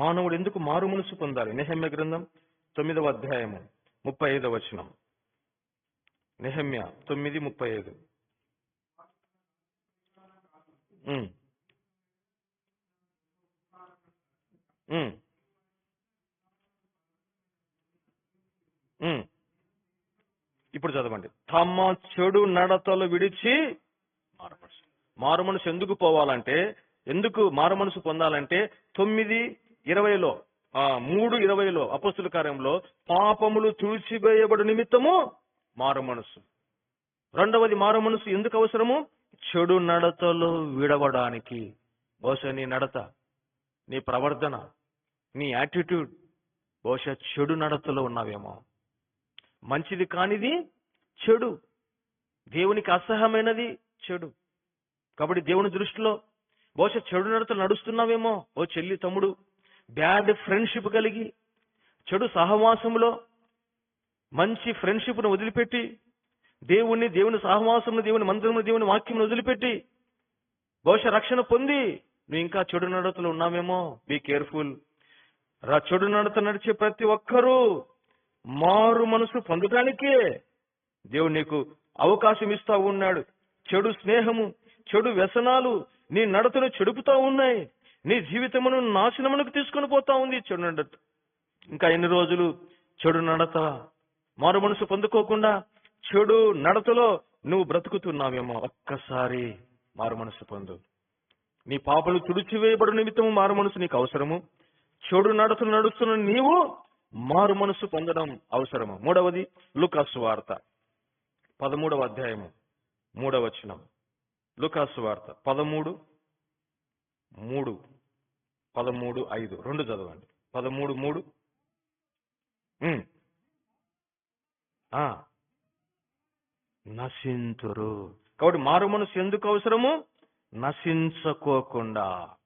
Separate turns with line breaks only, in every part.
మానవుడు ఎందుకు మారు మనసు పొందాలి? నెహమ్య గ్రంథం తొమ్మిదవ అధ్యాయము ముప్పై ఐదవ వచనం. నెహమ్య తొమ్మిది ముప్పై ఐదు ఉమ్. ఇప్పుడు చదవండి. తమ చెడు నడతలు విడిచి మారు మనసు ఎందుకు పోవాలంటే ఎందుకు మారు మనసు పొందాలంటే తొమ్మిది ఇరవైలో ఆ మూడు ఇరవైలో అపస్తుల కార్యంలో పాపములు తుడిచివేయబడు నిమిత్తము మారు మనసు రెండవది మారు మనసు ఎందుకు అవసరము? చెడు నడతలు విడవడానికి. బహుశా నీ నడత నీ ప్రవర్తన నీ యాటిట్యూడ్ బహుశా చెడు నడతలో ఉన్నావేమో. మంచిది కానిది చెడు. దేవునికి అసహ్యమైనది చెడు. కాబట్టి దేవుని దృష్టిలో బహుశా చెడు నడతలు నడుస్తున్నావేమో ఓ చెల్లి తమ్ముడు. బ్యాడ్ ఫ్రెండ్షిప్ కలిగి చెడు సహవాసంలో మంచి ఫ్రెండ్షిప్ను వదిలిపెట్టి దేవుణ్ణి దేవుని సహవాసమును దేవుని మందిరమును దేవుని వాక్యమును వదిలిపెట్టి బహుశా రక్షణ పొంది నువ్వు ఇంకా చెడు నడతలు ఉన్నామేమో బీ కేర్ఫుల్ రా చెడు నడత నడిచే ప్రతి ఒక్కరూ మారు మనసు పొందడానికే దేవుడు నీకు అవకాశం ఇస్తా ఉన్నాడు. చెడు స్నేహము చెడు వ్యసనాలు నీ నడతను చెడుపుతా ఉన్నాయి. నీ జీవితమును నాశనమునకు తీసుకొని పోతా ఉంది. చెడు నడత ఇంకా ఎన్ని రోజులు చెడు నడత? మారు మనసు పొందుకోకుండా చెడు నడతలో నువ్వు బ్రతుకుతున్నావేమో? ఒక్కసారి మారు మనసు పొందు. నీ పాపలు తుడిచివేయబడు నిమిత్తము మారు మనసు నీకు అవసరము. చెడు నడతలు నడుస్తున్న నీవు మారు మనసు పొందడం అవసరము. మూడవది లుకాసు వార్త. పదమూడవ అధ్యాయము. మూడవచనం లుకాసు వార్త. పదమూడు మూడు పదమూడు ఐదు. రెండు చదవండి. పదమూడు మూడు. ఉమ్. ఆ. కాబట్టి మారు మనసు ఎందుకు అవసరము? నశించకోకుండా.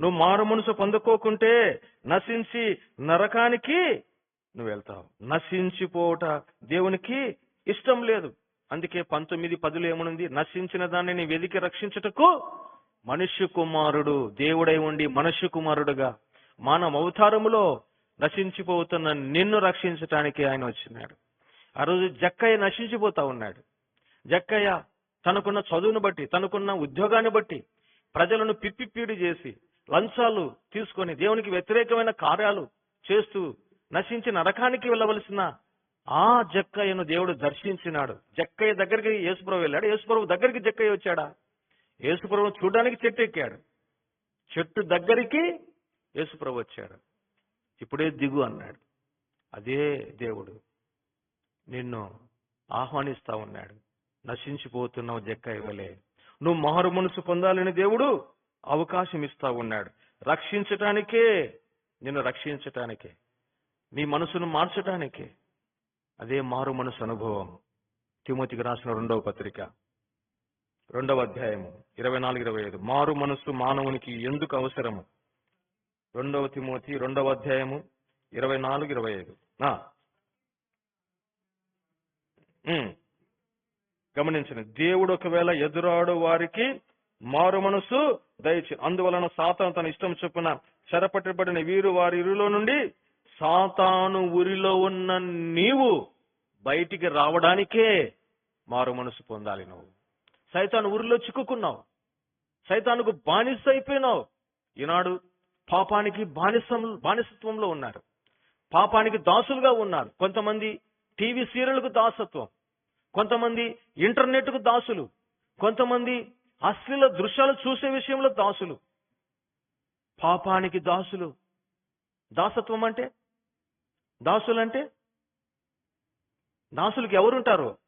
నువ్వు మారు మనసు పొందుకోకుంటే నశించి నరకానికి నువ్వు వెళ్తావు. నశించిపోవట దేవునికి ఇష్టం లేదు. అందుకే పంతొమ్మిది పదులు ఏమనుంది? నశించిన దాన్ని వెదికి రక్షించుటకు మనుష్య కుమారుడు దేవుడై ఉండి మనుష్య కుమారుడుగా మానవ అవతారములో నశించిపోతున్న నిన్ను రక్షించటానికి ఆయన వచ్చినాడు. ఆ రోజు జక్కయ్య నశించిపోతా ఉన్నాడు. జక్కయ్య తనకున్న చదువును బట్టి తనకున్న ఉద్యోగాన్ని బట్టి ప్రజలను పిప్పిపీడి చేసి లంచాలు తీసుకొని దేవునికి వ్యతిరేకమైన కార్యాలు చేస్తూ నశించి నరకానికి వెళ్ళవలసిన ఆ జక్కయ్యను దేవుడు దర్శించినాడు. జక్కయ్య దగ్గరికి యేసుప్రభు వెళ్ళాడు. యేసుప్రభు దగ్గరికి జక్కయ్య వచ్చాడా? యేసుప్రభు చూడడానికి చెట్టు ఎక్కాడు చెట్టు దగ్గరికి యేసుప్రభు వచ్చాడు. ఇప్పుడే దిగు అన్నాడు. అదే దేవుడు నిన్ను ఆహ్వానిస్తా ఉన్నాడు. నశించిపోతున్నావు జక్క ఇవ్వలే నువ్వు మారు మనసు పొందాలని దేవుడు అవకాశం ఇస్తా ఉన్నాడు. రక్షించటానికే నిన్ను రక్షించటానికే నీ మనసును మార్చటానికే. అదే మారు మనసు అనుభవం. తిమోతికి రాసిన రెండవ పత్రిక. రెండవ అధ్యాయము ఇరవై నాలుగు ఇరవై ఐదు. మారు మనస్సు మానవునికి ఎందుకు అవసరము? రెండవ తిమోతి రెండవ అధ్యాయము ఇరవై నాలుగు ఇరవై ఐదు. గమనించండి. దేవుడు ఒకవేళ ఎదురాడు వారికి మారు మనసు దయచి. అందువలన సాతాను తన ఇష్టం చొప్పున చెరపట్టబడిన వీరు వారి ఇరులో నుండి సాతాను ఊరిలో ఉన్న నీవు బయటికి రావడానికే మారు మనసు పొందాలి నువ్వు. సైతాను ఊరిలో చిక్కుకున్నావు. సైతానుకు బానిస అయిపోయినావు ఈనాడు పాపానికి బానిసం బానిసత్వంలో ఉన్నారు. పాపానికి దాసులుగా ఉన్నారు. కొంతమంది టీవీ సీరియల్కు దాసత్వం. కొంతమంది ఇంటర్నెట్కు దాసులు. కొంతమంది అశ్లీల దృశ్యాలు చూసే విషయంలో దాసులు. పాపానికి దాసులు. దాసత్వం అంటే? దాసులు అంటే దాసులకు ఎవరుంటారు?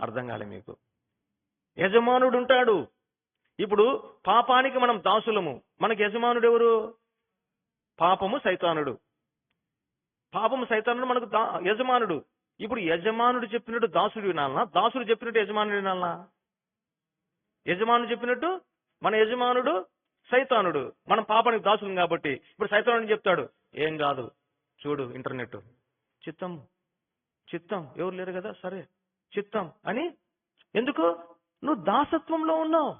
అర్థం కాలే మీకు. యజమానుడు ఉంటాడు ఇప్పుడు పాపానికి మనం దాసులము. మనకి యజమానుడు ఎవరు పాపము సైతానుడు. పాపము సైతానుడు మనకు దా- యజమానుడు. ఇప్పుడు యజమానుడు చెప్పినట్టు దాసుడు వినాలనా? దాసుడు చెప్పినట్టు యజమానుడు వినాలనా? యజమానుడు చెప్పినట్టు మన యజమానుడు సైతానుడు. మనం పాపానికి దాసులం కాబట్టి. ఇప్పుడు సైతానుడు చెప్తాడు ఏం కాదు. చూడు ఇంటర్నెట్ చిత్తం. చిత్తం. ఎవరు లేరు కదా? సరే. చిత్తం. అని ఎందుకు? నువ్వు దాసత్వంలో ఉన్నావు.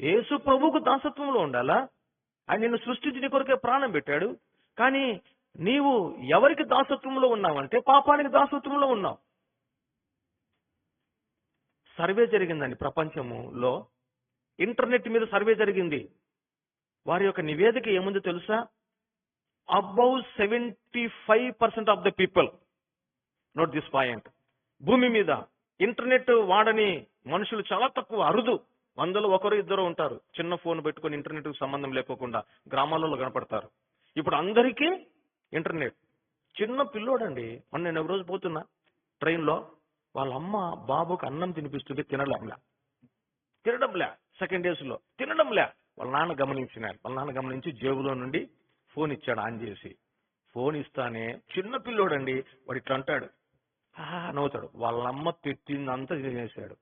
యేసు ప్రభువుకు దాసత్వంలో ఉండాలా? ఆయన నిన్ను సృష్టించి నీ కొరకే ప్రాణం పెట్టాడు. కానీ నీవు ఎవరికి దాసత్వంలో ఉన్నావంటే పాపానికి దాసత్వంలో ఉన్నావు. సర్వే జరిగిందండి ప్రపంచములో ఇంటర్నెట్ మీద సర్వే జరిగింది. వారి యొక్క నివేదిక ఏముందో తెలుసా? Above seventy five percent of the people. Note this point భూమి మీద ఇంటర్నెట్ వాడని మనుషులు చాలా తక్కువ అరుదు. వందలు ఒకరు ఇద్దరు ఉంటారు. చిన్న ఫోన్ పెట్టుకొని ఇంటర్నెట్ సంబంధం లేకోకుండా గ్రామాలలో కనపడతారు. ఇప్పుడు అందరికీ ఇంటర్నెట్. చిన్న పిల్లోడండి మొన్న నేను ఒక రోజు పోతున్నా ట్రైన్లో. వాళ్ళ అమ్మ బాబుకు అన్నం తినిపిస్తుంటే తినడంలే. తినడంలే సెకండ్ డేస్లో తినడంలే. వాళ్ళ నాన్న గమనించిన వాళ్ళ నాన్న గమనించి జేబులో నుండి ఫోన్ ఇచ్చాడు ఆన్ చేసి. ఫోన్ ఇస్తానే చిన్న పిల్లోడండి వాడు ఇట్లా అంటాడు. "ఆహా" నవ్వుతాడు. వాళ్ళ అమ్మ తినేసాడు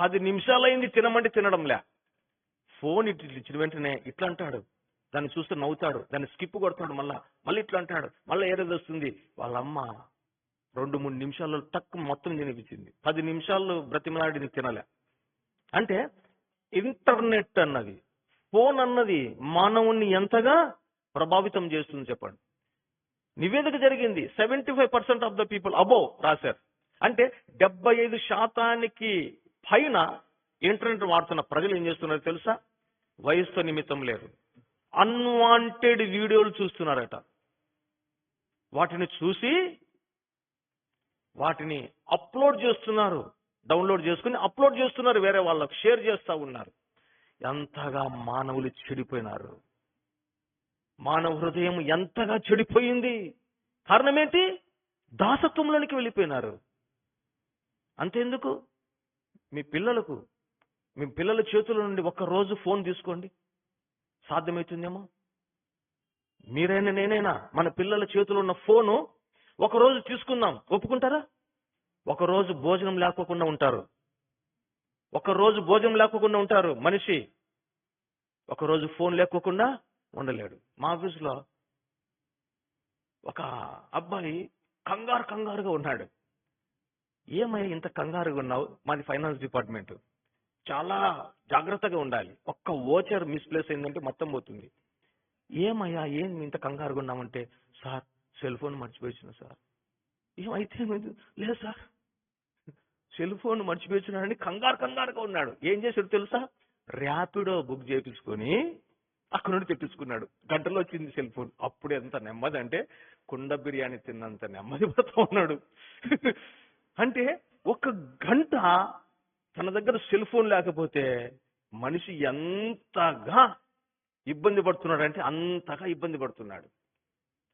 పది నిమిషాలైంది తినమంటే తినడంలే. ఫోన్ ఇట్ ఇచ్చిన వెంటనే ఇట్లా అంటాడు. దాన్ని చూస్తే నవ్వుతాడు. దాన్ని స్కిప్ కొడతాడు మళ్ళా. మళ్ళీ ఇట్లా అంటాడు. మళ్ళీ ఏరేది వస్తుంది వాళ్ళ అమ్మ రెండు మూడు నిమిషాల్లో టక్ మొత్తం తినిపించింది. పది నిమిషాలు బ్రతిమలాడిని తినలే. అంటే ఇంటర్నెట్ అన్నది. ఫోన్ అన్నది మానవుణ్ణి ఎంతగా ప్రభావితం చేస్తుంది చెప్పండి. నివేదిక జరిగింది. Seventy five percent of the people above రాశారు. అంటే డెబ్బై ఐదు శాతానికి పైన ఇంటర్నెట్ వాడుతున్న ప్రజలు ఏం చేస్తున్నారు తెలుసా? వయసుతో నిమిత్తం లేదు. అన్వాంటెడ్ వీడియోలు చూస్తున్నారట. వాటిని చూసి వాటిని అప్లోడ్ చేస్తున్నారు. డౌన్లోడ్ చేసుకుని అప్లోడ్ చేస్తున్నారు. వేరే వాళ్ళకు షేర్ చేస్తూ ఉన్నారు. ఎంతగా మానవులు చెడిపోయినారు. మానవ హృదయం ఎంతగా చెడిపోయింది. కారణం ఏంటి? దాసత్వంలోనికి వెళ్ళిపోయినారు. అంతేందుకు? మీ పిల్లలకు మీ పిల్లల చేతుల నుండి ఒక్క రోజు ఫోన్ తీసుకోండి. సాధ్యమవుతుందేమో? మీరైనా నేనైనా మన పిల్లల చేతిలో ఉన్న ఫోను ఒక రోజు తీసుకుందాం. ఒప్పుకుంటారా? ఒక రోజు భోజనం లేకోకుండా ఉంటారు. ఒక రోజు భోజనం లేకోకుండా ఉంటారు మనిషి. ఒక రోజు ఫోన్ లేకోకుండా ఉండలేడు. మా ఆఫీసులో ఒక అబ్బాయి కంగారు కంగారుగా ఉన్నాడు. ఏమయ్యా ఇంత కంగారుగా ఉన్నావు? మాది ఫైనాన్స్ డిపార్ట్మెంట్. చాలా జాగ్రత్తగా ఉండాలి. ఒక్క ఓచర్ మిస్ప్లేస్ అయిందంటే మొత్తం పోతుంది. ఏమయ్యా? ఏం ఇంత కంగారుగా ఉన్నామంటే సార్ సెల్ ఫోన్ మర్చిపోయిన సార్. ఏమైతే ఏమైంది? లేదు సార్. సెల్ ఫోన్ మర్చిపోయినాడని కంగారు కంగారుగా ఉన్నాడు. ఏం చేశాడు తెలుసా? ర్యాపిడో బుక్ చేపించుకొని అక్కడ నుండి తెప్పించుకున్నాడు. గంటలో వచ్చింది సెల్ ఫోన్ అప్పుడు ఎంత నెమ్మది అంటే కుండ బిర్యానీ తిన్నంత నెమ్మది పడుతూ ఉన్నాడు. అంటే ఒక గంట తన దగ్గర సెల్ ఫోన్ లేకపోతే మనిషి ఎంతగా ఇబ్బంది పడుతున్నాడు అంటే అంతగా ఇబ్బంది పడుతున్నాడు.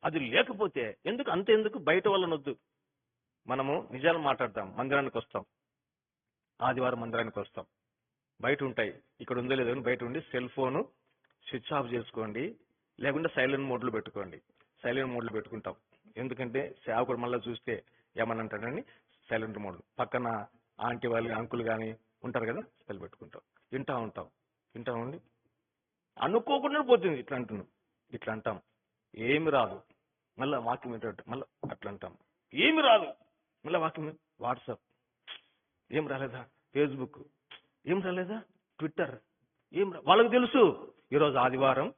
అది లేకపోతే ఎందుకు అంత ఎందుకు? బయట వల్లనొద్దు మనము నిజాలు మాట్లాడతాం. మందిరానికి వస్తాం. ఆదివారం మందిరానికి వస్తాం. బయట ఉంటాయి. ఇక్కడ ఉందో లేదో అని బయట ఉండి సెల్ ఫోను స్విచ్ ఆఫ్ చేసుకోండి. లేకుంటే సైలెంట్ మోడ్లో పెట్టుకోండి. సైలెంట్ మోడ్లో పెట్టుకుంటాం. ఎందుకంటే సేవకుడు మళ్ళీ చూస్తే ఏమని అంటాడని సైలెంట్ మోడ్. పక్కన ఆంటీ వాళ్ళు అంకుల్ కానీ ఉంటారు కదా సెల్ పెట్టుకుంటాం. వింటా ఉంటాం. వింటా ఉండి అనుకోకుండా పోతుంది. ఇట్లా అంటున్నాం. ఇట్లా అంటాం. ఏమి రాదు. మళ్ళీ వాక్యం ఏంటంటే మళ్ళీ అట్లా అంటాం. ఏమి రాదు. మళ్ళీ వాక్యం వాట్సాప్. ఏం రాలేదా? ఫేస్బుక్. ఏం రాలేదా? ట్విట్టర్. ఏం వాళ్ళకి తెలుసు. ఈరోజు ఆదివారం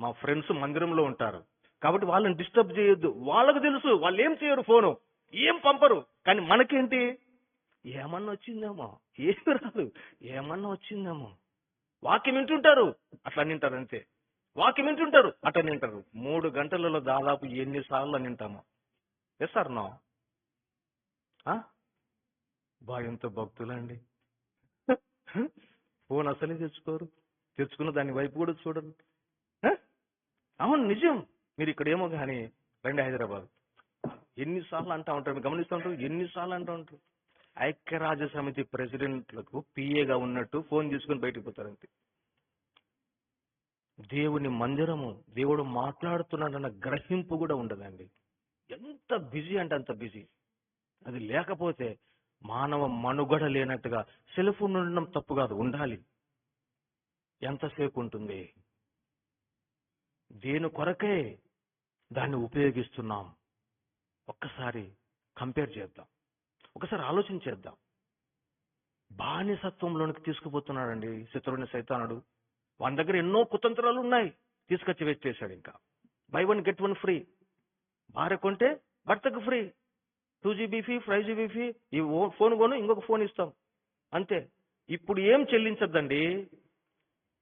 మా ఫ్రెండ్స్ మందిరంలో ఉంటారు. కాబట్టి వాళ్ళని డిస్టర్బ్ చేయొద్దు. వాళ్ళకు తెలుసు. వాళ్ళు ఏం చేయరు ఫోను. ఏం పంపరు. కానీ మనకేంటి? ఏమన్నా వచ్చిందేమో. ఏమి రాదు. ఏమన్నా వచ్చిందేమో. వాక్యం వింటుంటారు. అట్లా నింటారు అంతే. వాక్యం వింటుంటారు. అట్లా నింటారు. మూడు గంటలలో దాదాపు ఎన్నిసార్లు వింటామో. ఎస్ సార్ నో భయంతో భక్తులండి. ఫోన్ అసలే తెచ్చుకోరు. తెచ్చుకున్న దాని వైపు కూడా చూడరు. అవును నిజం. మీరు ఇక్కడేమో కానీ రండి హైదరాబాద్. ఎన్నిసార్లు అంటూ ఉంటారు. మీరు గమనిస్తూ ఉంటారు ఎన్నిసార్లు అంటూ ఉంటారు. ఐక్యరాజ్య సమితి ప్రెసిడెంట్లకు పిఏగా ఉన్నట్టు ఫోన్ తీసుకుని బయటకు పోతారంతే దేవుని మందిరము దేవుడు మాట్లాడుతున్నాడన్న గ్రహింపు కూడా ఉండదండి. ఎంత బిజీ అంటే అంత బిజీ. అది లేకపోతే మానవ మనుగడ లేనట్టుగా సెల్ ఫోన్ ఉండడం తప్పు కాదు ఉండాలి. ఎంతసేపు ఉంటుంది? దేని కొరకే దాన్ని ఉపయోగిస్తున్నాం? ఒక్కసారి కంపేర్ చేద్దాం. ఒకసారి ఆలోచన చేద్దాం. బానిసత్వంలోనికి తీసుకుపోతున్నాడండి శత్రువుని సైతానుడు. వాని దగ్గర ఎన్నో కుతంత్రాలు ఉన్నాయి. తీసుకొచ్చి వేసేసాడు ఇంకా. Buy one get one free. భార్య కొంటే భర్తకు free. Two GB free five GB free ఈ ఓ- ఫోన్ కొను ఇంకొక ఫోన్ ఇస్తాం. అంతే. ఇప్పుడు ఏం చెల్లించద్దండి?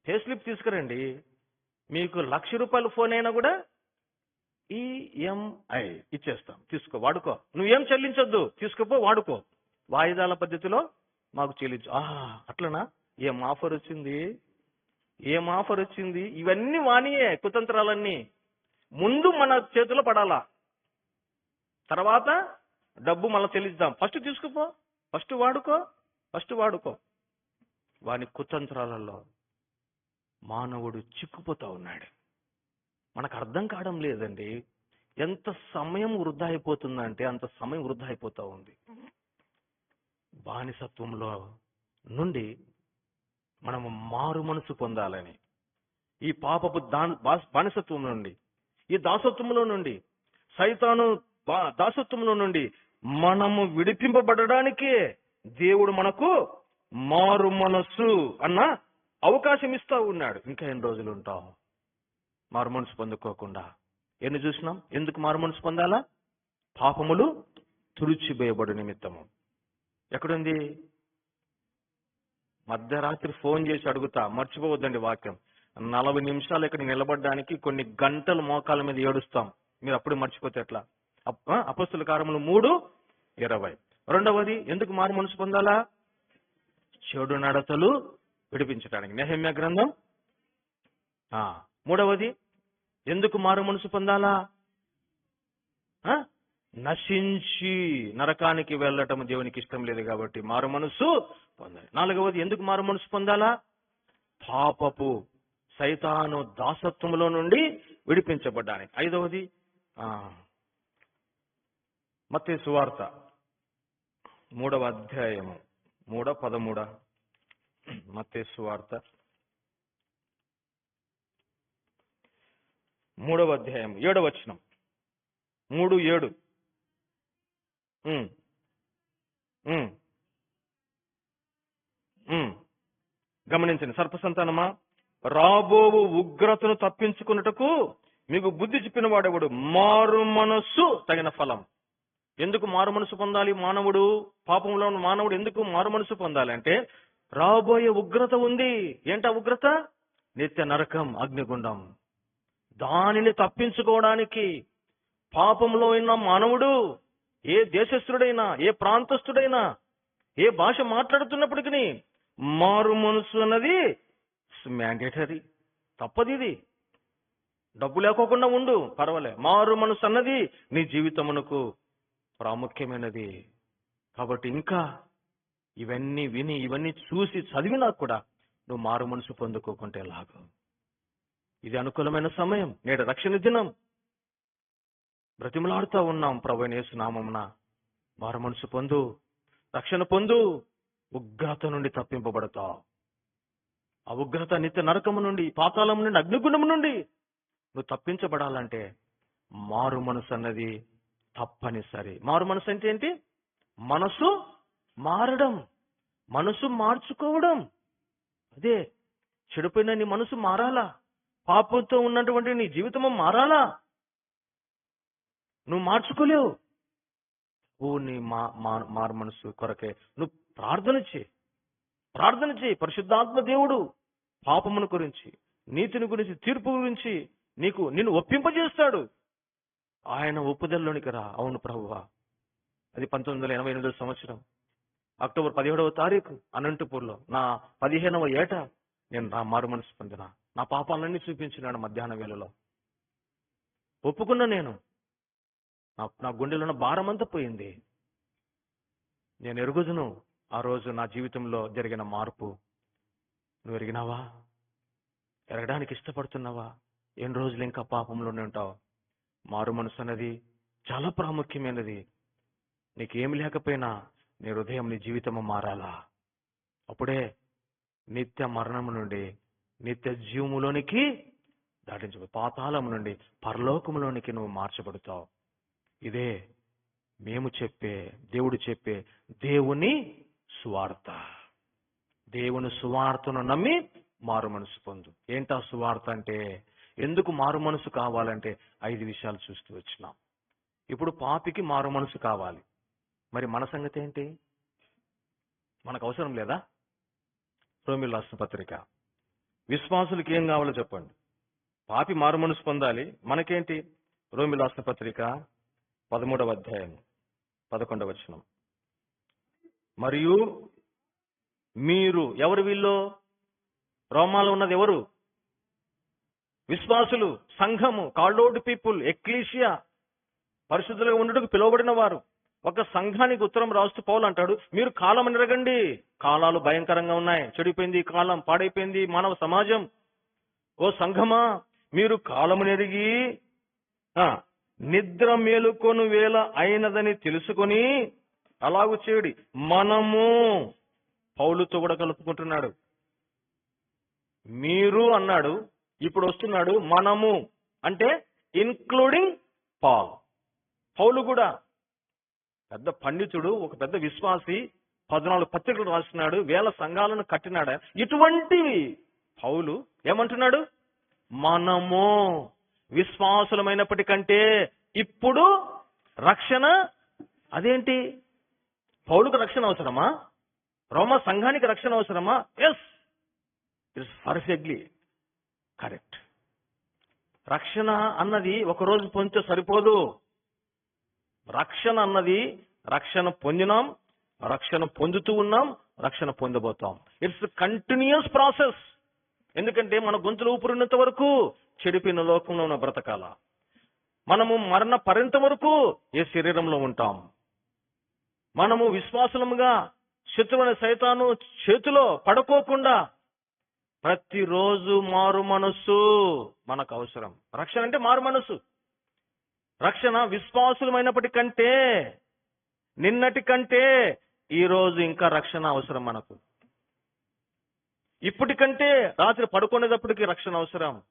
పే స్లిప్ తీసుకురండి. మీకు లక్ష రూపాయల ఫోన్ అయినా కూడా ఈఎంఐ ఇచ్చేస్తాం. తీసుకో వాడుకో. నువ్వేం చెల్లించొద్దు తీసుకుపో వాడుకో. వాయిదాల పద్ధతిలో మాకు చెల్లించు. ఆ అట్లనా? ఏం ఆఫర్ వచ్చింది? ఏం ఆఫర్ వచ్చింది? ఇవన్నీ వానియే కుతంత్రాలన్నీ. ముందు మన చేతిలో పడాలా? తర్వాత డబ్బు మళ్ళీ చెల్లిద్దాం. ఫస్ట్ తీసుకుపో ఫస్ట్ వాడుకో ఫస్ట్ వాడుకో. వాని కుతంత్రాలలో మానవుడు చిక్కుపోతా ఉన్నాడు. మనకు అర్థం కావడం లేదండి. ఎంత సమయం వృధా అయిపోతుందంటే అంత సమయం వృధా అయిపోతా ఉంది. బానిసత్వంలో నుండి మనము మారు మనసు పొందాలని. ఈ పాపపు దా- బాస్- బానిసత్వం నుండి ఈ దాసత్వంలో నుండి సైతాను బా- దాసత్వంలో నుండి మనము విడిపింపబడడానికే దేవుడు మనకు మారు మనస్సు అన్న అవకాశం ఇస్తా ఉన్నాడు. ఇంకా ఎన్ని రోజులు ఉంటాము? మార్మోన్స్ పొందుకోకుండా. ఎన్ని చూసినాం? ఎందుకు మార్మోన్స్ పొందాలా? పాపములు తుడిచివేయబడు నిమిత్తము. ఎక్కడుంది? మధ్యరాత్రి ఫోన్ చేసి అడుగుతా మర్చిపోవద్దండి వాక్యం. నలభై నిమిషాలు ఇక్కడ నిలబడడానికి కొన్ని గంటలు మోకాల మీద ఏడుస్తాం. మీరు అప్పుడు మర్చిపోతే ఎట్లా? అప్- ఆ, అపస్తుల కారములు మూడు ఇరవై. రెండవది ఎందుకు మారు మనసు పొందాలా? చెడు నడతలు విడిపించడానికి నెహమ్య గ్రంథం ఆ, మూడవది ఎందుకు మారు మనసు పొందాలా? నశించి నరకానికి వెళ్ళటం దేవునికి ఇష్టం లేదు కాబట్టి మారు మనసు పొందాలి. నాలుగవది ఎందుకు మారు మనసు పొందాలా? పాపపు సైతాను దాసత్వంలో నుండి విడిపించబడ్డానికి ఐదవది మత్తే సువార్త మూడవ అధ్యాయము. మూడ? పదమూడ? మత్తే సువార్త మూడవ అధ్యాయం ఏడవ వచనం. మూడు ఏడు. ఉమ్. గమనించండి సర్పసంతానమా? రాబోవు ఉగ్రతను తప్పించుకున్నటకు మీకు బుద్ధి చెప్పిన వాడెవడు? మారు మనస్సు తగిన ఫలం. ఎందుకు మారు మనసు పొందాలి మానవుడు? పాపంలో ఉన్న మానవుడు ఎందుకు మారు మనసు పొందాలి అంటే రాబోయే ఉగ్రత ఉంది. ఏంటా ఉగ్రత? నిత్య నరకం అగ్నిగుండం. దానిని తప్పించుకోవడానికి పాపంలో ఉన్న మానవుడు ఏ దేశస్థుడైనా ఏ ప్రాంతస్థుడైనా ఏ భాష మాట్లాడుతున్నప్పటికీ మారు మనసు అన్నది మ్యాండేటరీ తప్పది ఇది డబ్బు లేకోకుండా ఉండు పర్వాలే. మారు మనసు అన్నది నీ జీవితమునకు ప్రాముఖ్యమైనది. కాబట్టి ఇంకా ఇవన్నీ విని ఇవన్నీ చూసి చదివినా కూడా నువ్వు మారు మనసు పొందుకోకుంటే లాగు ఇది అనుకూలమైన సమయం నేడు రక్షణ దినం. బ్రతిమలాడుతూ ఉన్నాం ప్రభు నామమున. మారు మనసు పొందు రక్షణ పొందు ఉగ్రత నుండి తప్పింపబడతావు ఆ ఉగ్రత నిత్య నరకము నుండి పాతాళం నుండి అగ్నిగుండము నుండి నువ్వు తప్పించబడాలంటే మారు మనసు అన్నది తప్పనిసరి. మారు మనసు అంటే ఏంటి? మనసు మారడం మనసు మార్చుకోవడం. అదే చెడిపోయిన నీ మనసు మారాలా? పాపంతో ఉన్నటువంటి నీ జీవితము మారాలా? నువ్వు మార్చుకోలేవు. ఓ నీ మా మా- మారు మనసు కొరకే నువ్వు ప్రార్థన చేయి. ప్రార్థన చేయి. పరిశుద్ధాత్మ దేవుడు పాపమును గురించి నీతిని గురించి తీర్పు గురించి నీకు నిన్ను ఒప్పింపజేస్తాడు. ఆయన ఒప్పుదల్లోనికి రా. అవును ప్రభువా. అది పంతొమ్మిది వందల ఎనభై ఎనిమిదో సంవత్సరం. అక్టోబర్ పదిహేడవ తారీఖు అనంతపూర్లో నా పదిహేనవ ఏట నేను నా మారు మనసు పొందిన. నా పాపాలన్నీ చూపించినాడు మధ్యాహ్న వేళలో. ఒప్పుకున్నా నేను. నా నా గుండెలో ఉన్న భారం అంతా పోయింది. నేను ఎరుగుదును. ఆ రోజు నా జీవితంలో జరిగిన మార్పు. నువ్వు ఎరిగినావా? ఎరగడానికి ఇష్టపడుతున్నావా? ఎన్ని రోజులు ఇంకా పాపంలోనే ఉంటావు? మారు మనసు అనేది చాలా ప్రాముఖ్యమైనది. నీకేం లేకపోయినా నీ హృదయం నీ జీవితము మారాలా? అప్పుడే నిత్య మరణము నుండి నిత్య జీవములోనికి దాటించబడు. పాతాళము నుండి పరలోకములోనికి నువ్వు మార్చబడతావు. ఇదే మేము చెప్పే దేవుడు చెప్పే దేవుని సువార్త. దేవుని సువార్తను నమ్మి మారు మనసు పొందు. ఏంటా సువార్త అంటే? ఎందుకు మారు మనసు కావాలంటే ఐదు విషయాలు చూస్తూ వచ్చినాం. ఇప్పుడు పాపికి మారు మనసు కావాలి. మరి మన సంగతి ఏంటి? మనకు అవసరం లేదా? రోమిల్ రాసిన పత్రిక. విశ్వాసులకి ఏం కావాలో చెప్పండి. పాపి మారు మనసు పొందాలి. మనకేంటి? రోమిల్ పత్రిక పదమూడవ అధ్యాయం పదకొండవ వచనం. మరియు మీరు ఎవరు వీళ్ళు? రోమాలో ఉన్నది ఎవరు? విశ్వాసులు సంఘము కాల్డోడ్ పీపుల్ ఎక్లీషియా పరిశుద్ధులుగా ఉండటకు పిలువబడిన వారు. ఒక సంఘానికి ఉత్తరం రాస్తూ పౌలు అంటాడు మీరు కాలం నిరగండి కాలాలు భయంకరంగా ఉన్నాయి. చెడిపోయింది కాలం పాడైపోయింది మానవ సమాజం. ఓ సంఘమా మీరు కాలము నెరిగి ఆ, నిద్ర మేలుకొను వేళ అయినదని తెలుసుకొని అలాగు చేయుడి. మనము పౌలుతో కూడా కలుపుకుంటున్నాడు. మీరు అన్నాడు ఇప్పుడు వస్తున్నాడు మనము అంటే ఇన్క్లూడింగ్ పాల్ పౌలు కూడా పెద్ద పండితుడు ఒక పెద్ద విశ్వాసి పద్నాలుగు పత్రికలు రాస్తున్నాడు వేల సంఘాలను కట్టినాడు. ఇటువంటి పౌలు ఏమంటున్నాడు? మనము విశ్వాసులమైనప్పటికంటే ఇప్పుడు రక్షణ అదేంటి? పౌలుకు రక్షణ అవసరమా? రోమ సంఘానికి రక్షణ అవసరమా? ఎస్ ఇట్స్ పర్ఫెక్ట్లీ కరెక్ట్ రక్షణ అన్నది ఒక రోజు పొందితే సరిపోదు. రక్షణ అన్నది రక్షణ పొందినాం రక్షణ పొందుతూ ఉన్నాం రక్షణ పొందబోతాం. It's continuous process. ఎందుకంటే మన గొంతులు ఊపిరినంత వరకు చెడిపోయిన లోకంలో ఉన్న బ్రతకాల. మనము మరణ పరింత వరకు ఏ శరీరంలో ఉంటాం. మనము విశ్వాసముగా శత్రువుని సైతాను చేతిలో పడుకోకుండా ప్రతిరోజు మారు మనస్సు మనకు అవసరం. రక్షణ అంటే మారు మనస్సు. రక్షణ విశ్వాసులమైనప్పటికంటే నిన్నటి కంటే ఈ రోజు ఇంకా రక్షణ అవసరం మనకు. ఇప్పటికంటే రాత్రి పడుకునేటప్పటికి రక్షణ అవసరం.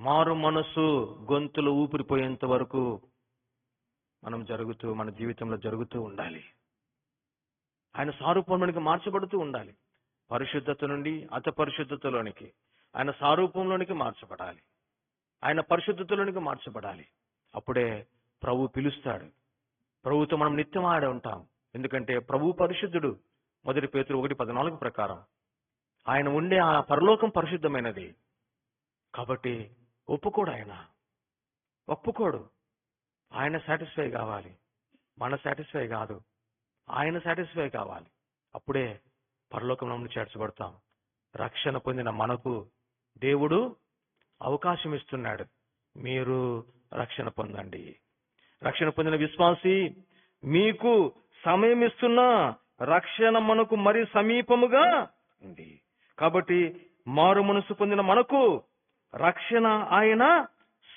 మారు మనసు గొంతులు ఊపిరిపోయేంత వరకు మనం జరుగుతూ మన జీవితంలో జరుగుతూ ఉండాలి. ఆయన సారూపంలోనికి మార్చబడుతూ ఉండాలి. పరిశుద్ధత నుండి అత పరిశుద్ధతలోనికి. ఆయన సారూపంలోనికి మార్చబడాలి. ఆయన పరిశుద్ధతలోనికి మార్చబడాలి. అప్పుడే ప్రభు పిలుస్తాడు. ప్రభుతో మనం నిత్యం ఆడే ఉంటాం. ఎందుకంటే ప్రభు పరిశుద్ధుడు. మొదటి పేతురు ఒకటి పద్నాలుగు ప్రకారం. ఆయన ఉండే ఆ పరలోకం పరిశుద్ధమైనది. కాబట్టి ఒప్పుకోడు ఆయన. ఒప్పుకోడు. ఆయన సాటిస్ఫై కావాలి. మన సాటిస్ఫై కాదు. ఆయన సాటిస్ఫై కావాలి. అప్పుడే పరలోకంలో నుండి చేర్చబడతాం. రక్షణ పొందిన మనకు దేవుడు అవకాశం ఇస్తున్నాడు మీరు రక్షణ పొందండి. రక్షణ పొందిన విశ్వాసి మీకు సమయం ఇస్తున్నా రక్షణ మనకు మరి సమీపముగా ఉంది. కాబట్టి మారు మనసు పొందిన మనకు రక్షణ ఆయన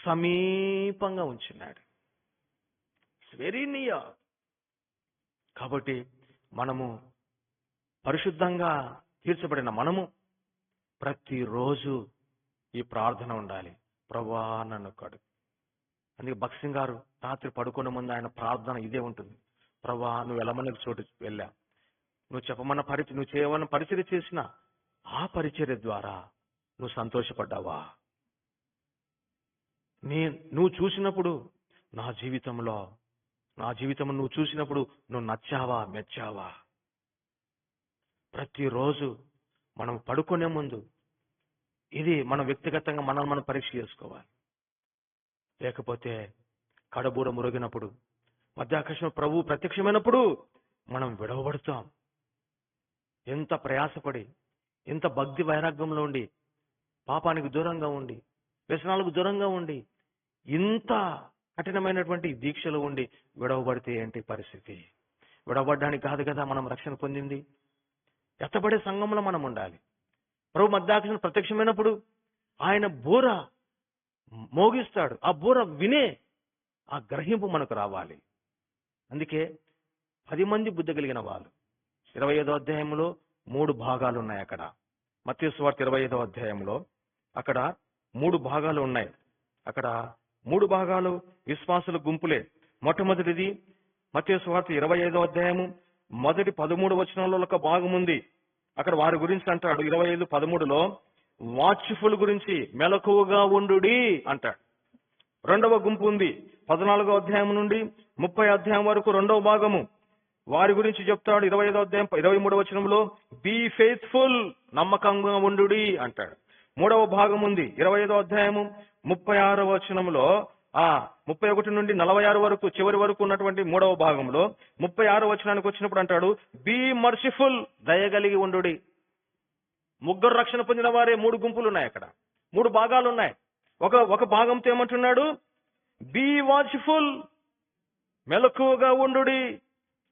సమీపంగా ఉంచున్నాడు వెరీ నియర్ కాబట్టి మనము పరిశుద్ధంగా తీర్చబడిన మనము ప్రతిరోజు ఈ ప్రార్థన ఉండాలి. ప్రభా నన్ను కడు. అందుకే భక్సింగ్ గారు రాత్రి పడుకునే ముందు ఆయన ప్రార్థన ఇదే ఉంటుంది. ప్రభా నువ్వు వెళ్ళమని చోటు వెళ్ళా. నువ్వు చెప్పమన్న పరిచయం నువ్వు చేయమన్న పరిచర్య చేసిన ఆ పరిచర్య ద్వారా నువ్వు సంతోషపడ్డావా? నీ నువ్వు చూసినప్పుడు నా జీవితంలో నా జీవితం నువ్వు చూసినప్పుడు నువ్వు నచ్చావా మెచ్చావా? ప్రతిరోజు మనం పడుకునే ముందు ఇది మనం వ్యక్తిగతంగా మనం మనం పరీక్ష చేసుకోవాలి. లేకపోతే కడబూర మురిగినప్పుడు మధ్యాకాశం ప్రభు ప్రత్యక్షమైనప్పుడు మనం విడవబడతాం. ఎంత ప్రయాసపడి ఎంత భక్తి వైరాగ్యంలో ఉండి పాపానికి దూరంగా ఉండి వ్యసనాలకు దూరంగా ఉండి ఇంత కఠినమైనటువంటి దీక్షలు ఉండి విడవబడితే ఏంటి పరిస్థితి? విడవబడ్డానికి కాదు కదా మనం రక్షణ పొందింది. ఎత్తబడే సంఘంలో మనం ఉండాలి. ప్రభు మధ్యాకాశం ప్రత్యక్షమైనప్పుడు ఆయన బూర మోగిస్తాడు. ఆ బూర వినే ఆ గ్రహింపు మనకు రావాలి. అందుకే పది మంది బుద్ధి కలిగిన వాళ్ళు. ఇరవై ఐదో అధ్యాయంలో మూడు భాగాలు ఉన్నాయి అక్కడ. మత్స్య ఇరవై ఐదో అధ్యాయంలో అక్కడ మూడు భాగాలు ఉన్నాయి. అక్కడ మూడు భాగాలు విశ్వాసుల గుంపులే. మొట్టమొదటిది మత్స్య స్వార్థ ఇరవై ఐదో అధ్యాయము మొదటి పదమూడు వచనంలో ఒక భాగం ఉంది. అక్కడ వారి గురించి అంటాడు. ఇరవై ఐదు పదమూడులో వాచ్ఫుల్ గురించి మెలకువగా ఉండుడి అంటాడు. రెండవ గుంపు ఉంది. పద్నాలుగో అధ్యాయం నుండి ముప్పై అధ్యాయం వరకు రెండవ భాగము. వారి గురించి చెప్తాడు ఇరవై ఐదో అధ్యాయం ఇరవై మూడవ వచనంలో బీ ఫెయిత్ఫుల్ నమ్మకంగా ఉండు అంటాడు. మూడవ భాగం ఉంది. ఇరవై ఐదో అధ్యాయము ముప్పై ఆరవ వచనంలో ఆ ముప్పై ఒకటి నుండి నలభై ఆరు వరకు చివరి వరకు ఉన్నటువంటి మూడవ భాగంలో ముప్పై ఆరు వచనానికి వచ్చినప్పుడు అంటాడు బీ మర్సిఫుల్ దయగలిగి ఉండుడి. ముగ్గురు రక్షణ పొందిన వారే మూడు గుంపులు ఉన్నాయి అక్కడ. మూడు భాగాలు ఉన్నాయి ఒక ఒక భాగంతో ఏమంటున్నాడు బీ వాచ్ఫుల్ మెలకువగా ఉండుడి.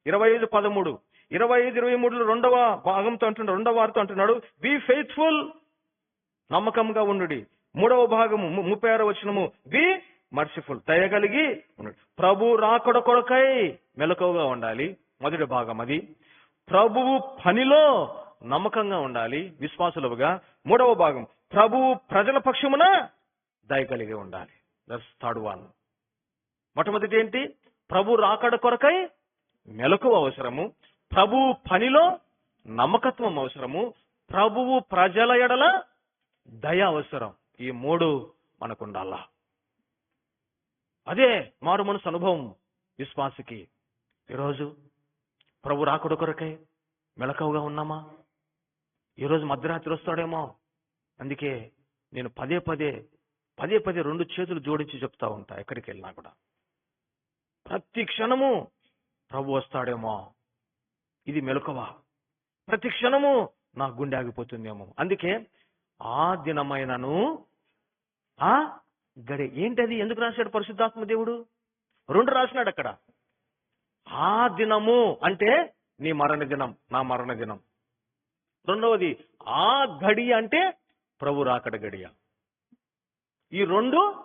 ఇరవై ఐదు పదమూడు. ఇరవై ఐదు ఇరవై మూడులో రెండవ భాగంతో అంటున్నాడు రెండవ వారితో అంటున్నాడు బీ ఫెయిత్ఫుల్ నమ్మకంగా ఉండుడి. మూడవ భాగము ము- ముప్పై ఆరో వచ్చినము బి మర్సిఫుల్ దయగలిగి ఉన్నాడు ప్రభు రాకడ కొరకై మెలకువగా ఉండాలి. మొదటి భాగం అది. ప్రభువు పనిలో నమ్మకంగా ఉండాలి. విశ్వాసులుగా మూడవ భాగం. ప్రభువు ప్రజల పక్షమున దయ కలిగి ఉండాలి. దట్స్ థర్డ్ వన్ మొట్టమొదటి ఏంటి? ప్రభు రాకడ కొరకై మెలకువ అవసరము. ప్రభు పనిలో నమ్మకత్వం అవసరము. ప్రభువు ప్రజల ఎడల దయ అవసరం. ఈ మూడు మనకుండాలా. అదే మారు మనసు అనుభవం విశ్వాసికి. ఈరోజు ప్రభు రాకుడు కొరకై మెలకువగా ఉన్నామా? ఈరోజు మధ్యరాత్రి వస్తాడేమో? అందుకే నేను పదే పదే పదే పదే రెండు చేతులు జోడించి చెప్తా ఉంటా ఎక్కడికి వెళ్ళినా కూడా. ప్రతి క్షణము ప్రభు వస్తాడేమో. ఇది మెలకువ. ప్రతి క్షణము నా గుండె ఆగిపోతుందేమో. అందుకే ఆ దినమైనను ఆ గడి ఏంటది? ఎందుకు రాశాడు పరిశుద్ధాత్మ దేవుడు? రెండు రాసినాడు అక్కడ. ఆ దినము అంటే నీ మరణ దినం నా మరణ దినం. రెండవది ఆ గడి అంటే ప్రభు రాకడ గడియ ఈ రెండు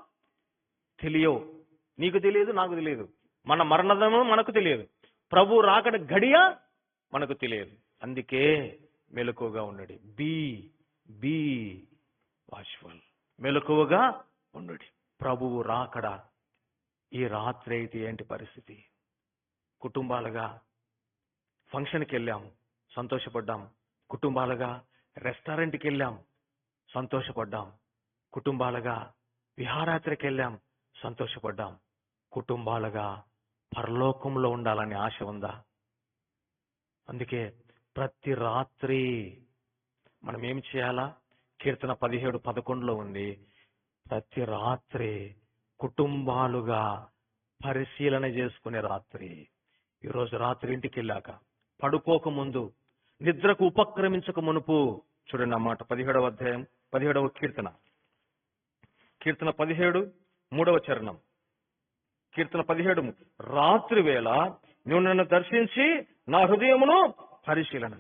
తెలియవు. నీకు తెలియదు నాకు తెలియదు. మన మరణదము మనకు తెలియదు. ప్రభు రాకడ గడియ మనకు తెలియదు. అందుకే మెలకువగా ఉండడు. బీ బీ వాష్ఫుల్ మెలకువగా ఉండడి. ప్రభువు రాకడ ఈ రాత్రి అయితే ఏంటి పరిస్థితి? కుటుంబాలుగా ఫంక్షన్కి వెళ్ళాము సంతోషపడ్డాం. కుటుంబాలుగా రెస్టారెంట్కి వెళ్ళాం సంతోషపడ్డాం. కుటుంబాలుగా విహారయాత్రకి వెళ్ళాం సంతోషపడ్డాం. కుటుంబాలుగా పరలోకంలో ఉండాలని ఆశ ఉందా? అందుకే ప్రతి రాత్రి మనం ఏం చేయాలా? కీర్తన పదిహేడు పదకొండులో ఉంది ప్రతి రాత్రి కుటుంబాలుగా పరిశీలన చేసుకునే రాత్రి. ఈరోజు రాత్రి ఇంటికి వెళ్ళాక పడుకోక ముందు నిద్రకు ఉపక్రమించక మునుపు చూడండి అన్నమాట పదిహేడవ అధ్యాయం పదిహేడవ కీర్తన. కీర్తన పదిహేడు మూడవ చరణం. కీర్తన పదిహేడు రాత్రి వేళ నువ్వు నన్ను దర్శించి నా హృదయమును పరిశీలన.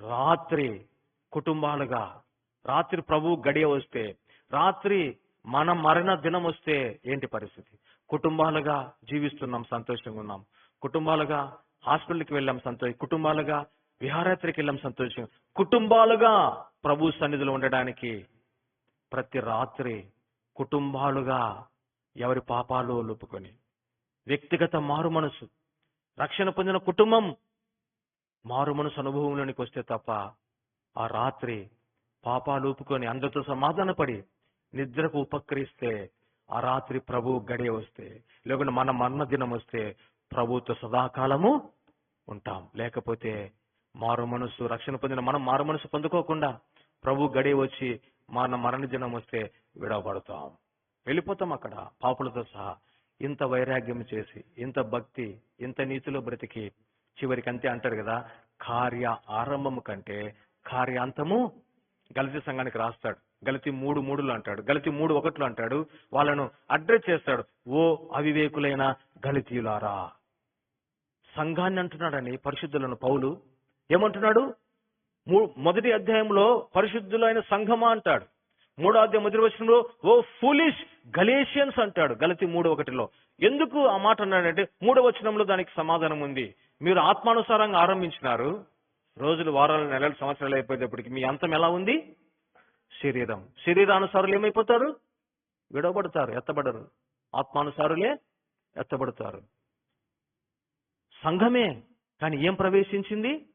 రాత్రి కుటుంబాలుగా రాత్రి ప్రభు గడియ వస్తే రాత్రి మన మరణ దినం వస్తే ఏంటి పరిస్థితి? కుటుంబాలుగా జీవిస్తున్నాం సంతోషంగా ఉన్నాం. కుటుంబాలుగా హాస్పిటల్కి వెళ్ళాం సంతోషం కుటుంబాలుగా విహారయాత్రికి వెళ్ళాం సంతోషం కుటుంబాలుగా ప్రభు సన్నిధిలో ఉండడానికి ప్రతి రాత్రి కుటుంబాలుగా ఎవరి పాపాలు ఒలుపుకొని వ్యక్తిగత మారు మనసు రక్షణ పొందిన కుటుంబం మారు మనసు అనుభవంలోనికి వస్తే తప్ప ఆ రాత్రి పాపాలు ఊపుకొని అందరితో సమాధానపడి నిద్రకు ఉపక్రిస్తే ఆ రాత్రి ప్రభు గడియ వస్తే లేకుంటే మన మరణ దినం వస్తే ప్రభుతో సదాకాలము ఉంటాం. లేకపోతే మారు మనసు రక్షణ పొందిన మనం మారు మనసు పొందుకోకుండా ప్రభు గడియ వచ్చి మన మరణ దినం వస్తే విడవబడతాం. వెళ్ళిపోతాం అక్కడ పాపులతో సహా. ఇంత వైరాగ్యం చేసి ఇంత భక్తి ఇంత నీతిలో బ్రతికి చివరికి అంతే అంటారు కదా కార్య ఆరంభము కంటే కార్యాంతము గలతి సంఘానికి రాస్తాడు. గలతి మూడు మూడులు అంటాడు. గలతి మూడు ఒకట్లు అంటాడు. వాళ్ళను అడ్రస్ చేస్తాడు. ఓ అవివేకులైన గలితీయులారా. సంఘాన్ని అంటున్నాడని పరిశుద్ధులను పౌలు. ఏమంటున్నాడు? మూ- మొదటి అధ్యాయంలో పరిశుద్ధులైన సంఘమా అంటాడు. మూడో అధ్యాయం మొదటి వచనంలో ఓ ఫూలిష్ గలేషియన్స్ అంటాడు. గలతి మూడు ఒకటిలో. ఎందుకు ఆ మాట అన్నాడంటే మూడో వచనంలో దానికి సమాధానం ఉంది. మీరు ఆత్మానుసారంగా ఆరంభించినారు. రోజులు వారాలు నెలలు సంవత్సరాలు అయిపోయేటప్పటికి మీ అంతం ఎలా ఉంది? శరీరం. శరీరానుసారులు ఏమైపోతారు? విడవబడతారు ఎత్తబడరు. ఆత్మానుసారులే ఎత్తబడతారు. సంఘమే కానీ ఏం ప్రవేశించింది?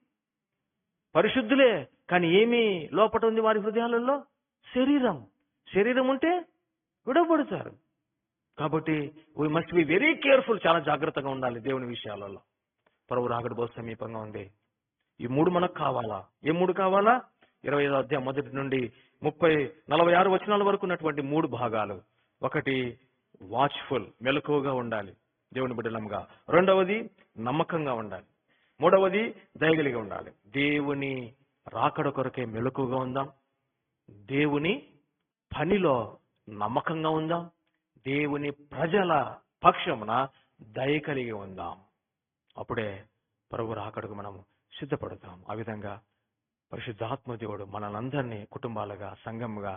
పరిశుద్ధులే కానీ ఏమి లోపట ఉంది వారి హృదయాలలో? శరీరం. శరీరం ఉంటే విడవబడతారు. కాబట్టి we must be very careful చాలా జాగ్రత్తగా ఉండాలి దేవుని విషయాలలో. ప్రభు రాకడ బహు సమీపంగా ఉంది. ఈ మూడు మనకు కావాలా? ఏ మూడు కావాలా? ఇరవై ఐదో అధ్యాయం మొదటి నుండి ముప్పై నలభై ఆరు వచనాల వరకు ఉన్నటువంటి మూడు భాగాలు. ఒకటి వాచ్ఫుల్ మెలకువగా ఉండాలి. దేవుని బిడ్డలంగా రెండవది నమ్మకంగా ఉండాలి. మూడవది దయగలిగి ఉండాలి. దేవుని రాకడ కొరకే మెలకువగా ఉందాం. దేవుని పనిలో నమ్మకంగా ఉందాం. దేవుని ప్రజల పక్షమున దయ కలిగి ఉందాం. అప్పుడే ప్రభు రాకడకు మనం సిద్ధపడతాం. ఆ విధంగా పరిశుద్ధాత్మ దేవుడు మనలందరినీ కుటుంబాలుగా సంఘముగా